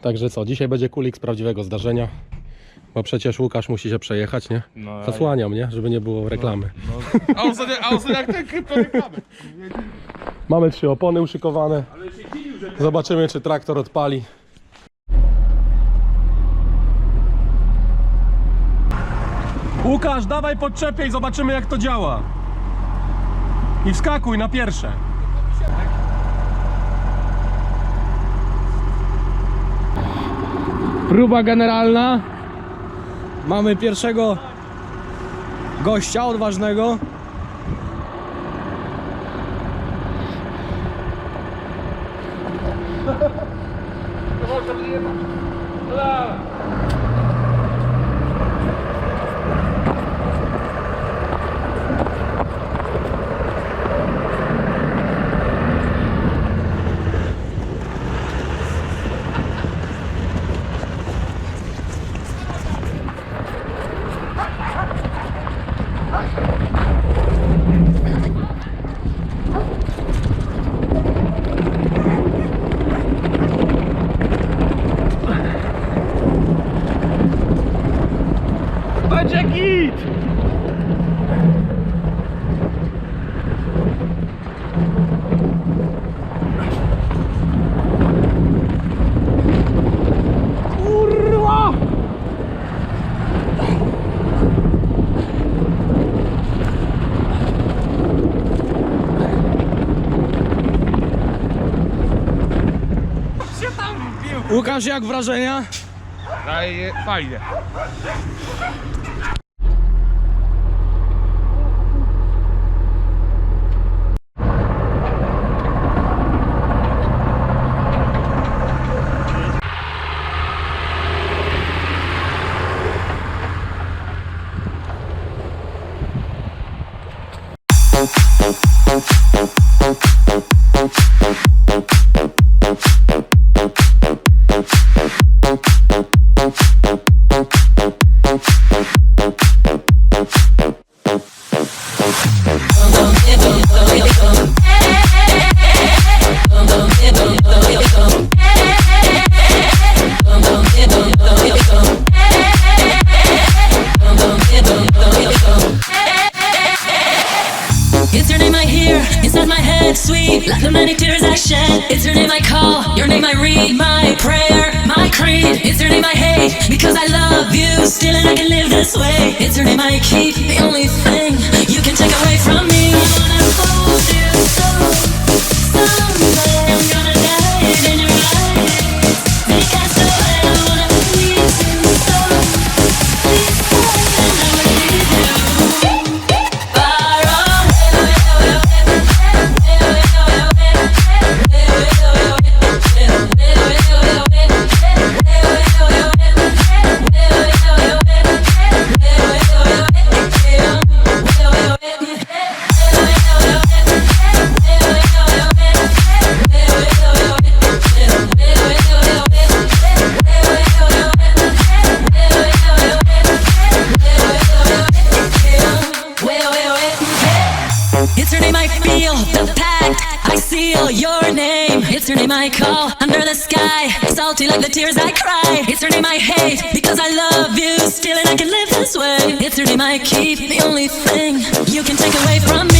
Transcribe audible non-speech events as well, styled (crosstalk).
Także co, dzisiaj będzie kulik z prawdziwego zdarzenia. Bo przecież Łukasz musi się przejechać, nie? No, Zasłaniam, nie? Żeby nie było reklamy. A ostatnio, a ostatnio jak ten kryptoreklamy. Mamy trzy opony uszykowane. Zobaczymy, czy traktor odpali. Łukasz, dawaj podczepiej, zobaczymy jak to działa. I wskakuj na pierwsze. Próba generalna. Mamy pierwszego gościa odważnego. (laughs) Łukasz, jak wrażenia? Daje, fajnie. Like the many tears I shed. It's your name I call, your name I read. My prayer, my creed. It's your name I hate because I love you. Still, and I can live this way. It's your name I keep, the only thing It's your name I feel, the pact I seal your name. It's your name I call under the sky, salty like the tears I cry. It's your name I hate because I love you still, and I can live this way. It's your name I keep, the only thing you can take away from me.